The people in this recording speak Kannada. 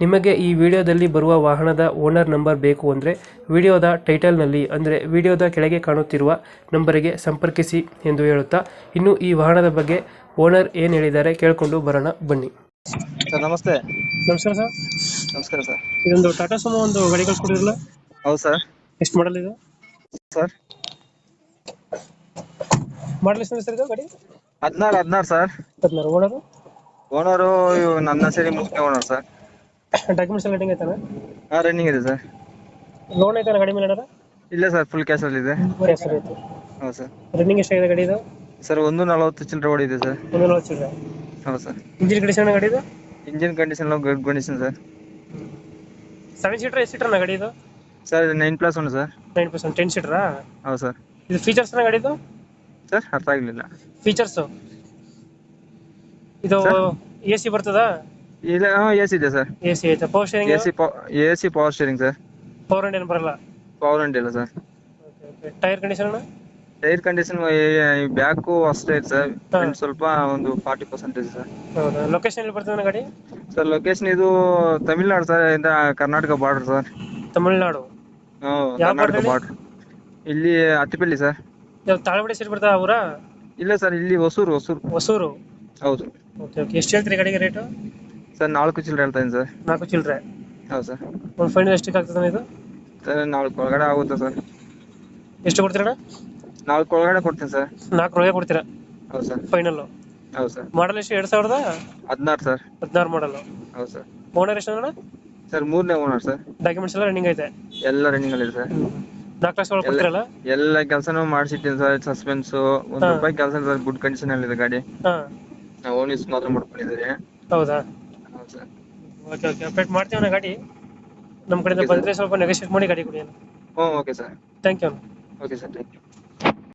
ನಿಮಗೆ ಈ ವಿಡಿಯೋದಲ್ಲಿ ಬರುವ ವಾಹನದ ಓನರ್ ನಂಬರ್ ಬೇಕು ಅಂದರೆ ವಿಡಿಯೋದ ಟೈಟಲ್ನಲ್ಲಿ ಅಂದರೆ ವಿಡಿಯೋದ ಕೆಳಗೆ ಕಾಣುತ್ತಿರುವ ನಂಬರಿಗೆ ಸಂಪರ್ಕಿಸಿ ಎಂದು ಹೇಳುತ್ತಾ ಇನ್ನು ಈ ವಾಹನದ ಬಗ್ಗೆ ಓನರ್ ಏನು ಹೇಳಿದ್ದಾರೆ ಕೇಳಿಕೊಂಡು ಬರೋಣ ಬನ್ನಿ. ಸರ್ ನಮಸ್ತೆ. ನಮಸ್ಕಾರ ಸರ್. ನಮಸ್ಕಾರ ಸರ್. ಇದೊಂದು ಟಾಟಾ ಸುಮೋ ಒಂದು ಗಾಡಿ ಕಳ್ಸ್ಕೊಡಿರಲ್ಲ ಹೌದು ಸರ್. ಎಷ್ಟು ಮಾಡಲ್ ಇದು? ಸರ್. ಮಾಡಲ್ ಎಷ್ಟು ಸರ್ ಇದು ಗಾಡಿ? ಹದಿನಾರು ಹದಿನಾರು ಸರ್. ಹದಿನಾರು. ಓನರು? ಓನರು ನನ್ನ ಸೇರಿ ಮುಖ್ಯ ಓನರ್ ಸರ್. ಡಾಕ್ಯುಮೆಂಟ್ಸ್ ಎಲ್ಲ ರೆಡಿ ಐತಲ್ಲ? ಹಾಂ ರನ್ನಿಂಗ್ ಇದೆ ಸರ್ ಲೋನ್ ಐತಾನ ಗಾಡಿ ಮೇಲೆ ಏನಾರ? ಇಲ್ಲ ಸರ್ ಫುಲ್ ಕ್ಯಾಶಲ್ಲಿ ಇದೆ. ಹೆಸರು ಐತೆ. ಹೌದು ಸರ್ ರನ್ನಿಂಗ್ ಎಷ್ಟಾಗಿದೆ ಗಾಡಿ ಇದು? ಸರ್ ಒಂದು ನಲವತ್ತು ಚಿಲ್ಲರೆ ಓಡಿದೆ ಸರ್ ಒಂದು ನಲ್ವತ್ತು ಚಿಲ್ಲರೆ. ಹೌದು ಸರ್ ಇಂಜಿನ್ ಕಂಡೀಷನ್ ಗಾಡಿ ಇದು? Engine condition good condition sir seven seater ಎಷ್ಟು ಸೀಟರ್ ಗಾಡಿ ಇದು? Sir nine plus one sir nine percent ten ಸೀಟರಾ ಹೌದು ಸರ್ ಇದು ಫೀಚರ್ಸ್ ಗಾಡಿ ಇದು? ಸರ್ ಅರ್ಥ ಆಗಲಿಲ್ಲ. ಫೀಚರ್ಸ್ ಇದು ಎ ಸಿ ಬರ್ತದಾ? ಇಲ್ಲ ಹಾ ಎ ಸಿ ಇದೆ ಸರ್ ಎಸಿ ಸಿ ಐತೆ power A steering C A C power steering sir power and ಏನು ಬರಲ್ಲ ಪವರ್ ಅಂಡ್ ಇಲ್ಲ sir tyre condition tyre condition back ಅಷ್ಟೇ ಇದೆ ಸರ್. ಸ್ವಲ್ಪ ಒಂದು ಫಾರ್ಟಿ ಪರ್ಸೆಂಟೇಜ್ ಸರ್ ಹೌದಾ? ಲೊಕೇಶನ್ ಎಲ್ಲಿ ಬರ್ತದೆ ಗಾಡಿ? ಸರ್ ಲೊಕೇಶನ್ ಇದು ತಮಿಳ್ನಾಡು ಸರ್ ಇಂದ ಕರ್ನಾಟಕ ಬಾರ್ಡರ್ ಸರ್ ತಮಿಳ್ನಾಡು ಯಾವ ಕರ್ನಾಟಕ ಬಾರ್ಡರ್ ಇಲ್ಲಿ ಅತ್ತಿಪಲ್ಲಿ ಸರ್ ತಾಳಬಡಿ ಸೈಡ್ ಬರ್ತಾ ಊರ? ಇಲ್ಲ ಸರ್ ಇಲ್ಲಿ ಹೊಸೂರು ಹೊಸೂರು ಹೊಸೂರು ಹೌದು. ಓಕೆ ಓಕೆ ಎಷ್ಟು ಹೇಳ್ತೀರಿ ಗಾಡಿಗೆ ರೇಟು ಸರ್ ನಾಲ್ಕು ಚಿಲ್ಲರೆ ಅಂತ ಇದ್ದೀನಿ ಸರ್. ನಾಲ್ಕು ಚಿಲ್ಲರೆ. ಹೌದು ಸರ್. ಒಂದು ಫೈನಲ್ ಎಷ್ಟಕ್ಕೆ ಆಗ್ತದೆ ಇದು? ಸರ್ ನಾಲ್ಕು ಒಳಗಡೆ ಆಗುತ್ತೆ ಸರ್. ಎಷ್ಟು ಕೊಡ್ತೀರಾ ನಾಲ್ಕು ಒಳಗಡೆ ಕೊಡ್ತೀನಿ ಸರ್. ನಾಲ್ಕು ಒಳಗೆ ಕೊಡ್ತೀರಾ? ಹೌದು ಸರ್. ಫೈನಲ್ ಹೌದು ಸರ್. ಮಾಡಲ್ ಎಷ್ಟು ಎರಡು ಸಾವಿರದ? ಹದಿನಾರು ಸರ್. ಹದಿನಾರು ಮಾಡೆಲ್ ಹೌದು ಸರ್. ಓನರ್ ಎಷ್ಟು ಅಣ್ಣ? ಸರ್ ಮೂರನೇ ಓನರ್ ಸರ್. ಡಾಕ್ಯುಮೆಂಟ್ಸ್ ಎಲ್ಲ ರನ್ನಿಂಗ್ ಐತೆ. ಎಲ್ಲ ರನ್ನಿಂಗ್ ಅಲ್ಲಿ ಸರ್. ನಾಲ್ಕು ಲಕ್ಷ ಒಳಗೆ ಕೊಡ್ತೀರಲ್ಲ? ಎಲ್ಲ ಕೆಲಸನೂ ಮಾಡಿಸಿಟ್ಟಿನಿ ಸರ್. ಸಸ್ಪೆನ್ಸ್ ಒಂದು ರೂಪಾಯಿ ಕೆಲಸ ಸರ್ ಗುಡ್ ಕಂಡೀಷನ್ ಅಲ್ಲಿ ಇದೆ ಗಾಡಿ. ಹಾಂ. ನಾವು ಓನ್ ಯೂಸ್ ಮಾತ್ರ ಮಾಡ್ಕೊಂಡಿದ್ದೀರಿ ಹೌದಾ? Okay okay. ಅಪ್ಡೇಟ್ ಮಾಡ್ತೀವಿ ಅಣ್ಣ ಗಾಡಿ. ನಮ್ಮ ಕಡೆಯಿಂದ Okay, sir. ಬಂದರೆ ಸ್ವಲ್ಪ ನೆಗೋಷಿಯೇಟ್ ಮಾಡಿ ಗಾಡಿ ಕೊಡಿ ಹ್ಞೂ okay sir thank you okay sir thank you